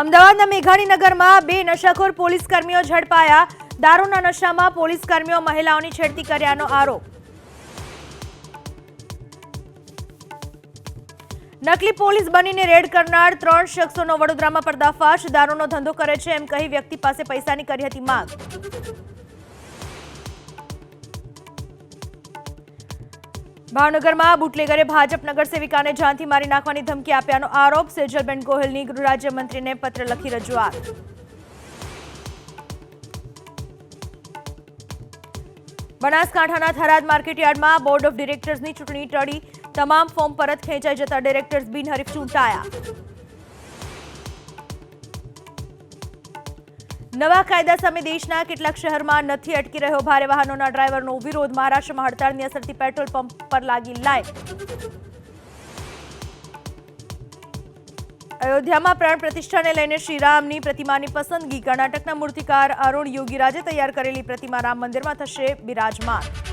અમદાવાદના મેઘાણીનગરમાં બે નશાખોર પોલીસ કર્મીઓ ઝડપાયા. દારૂના નશામાં પોલીસ કર્મીઓ મહિલાઓની છેડતી કર્યાનો આરોપ. નકલી પોલીસ બનીને રેડ કરનાર ત્રણ શખ્સોનો વડોદરામાં પર્દાફાશ. દારૂનો ધંધો કરે છે એમ કહી વ્યક્તિ પાસે પૈસાની કરી હતી માંગ. ભાવનગરમાં બુટલેગરે ભાજપ નગરસેવિકાને જાનથી મારી નાખવાની ધમકી આપ્યાનો આરોપ. સેજલબેન ગોહિલની ગૃહ રાજ્યમંત્રીને પત્ર લખી રજૂઆત. બનાસકાંઠાના થરાદ માર્કેટયાર્ડમાં બોર્ડ ઓફ ડિરેક્ટર્સની ચૂંટણી ટળી. તમામ ફોર્મ પરત ખેંચાઈ જતા ડિરેક્ટર્સ બિનહરીફ ચૂંટાયા. નવા કાયદા સામે દેશના કેટલાક શહેરમાં નથી અટકી રહ્યો. ભારે વાહનોના ડ્રાઈવરનો વિરોધ. મહારાષ્ટ્રમાં હડતાળની અસરથી પેટ્રોલ પંપ પર લાગી લાઈન અયોધ્યામાં પ્રાણ પ્રતિષ્ઠાને લઈને શ્રીરામની પ્રતિમાની પસંદગી. કર્ણાટકના મૂર્તિકાર અરુણ યોગીરાજે તૈયાર કરેલી પ્રતિમા રામ મંદિરમાં થશે બિરાજમાન.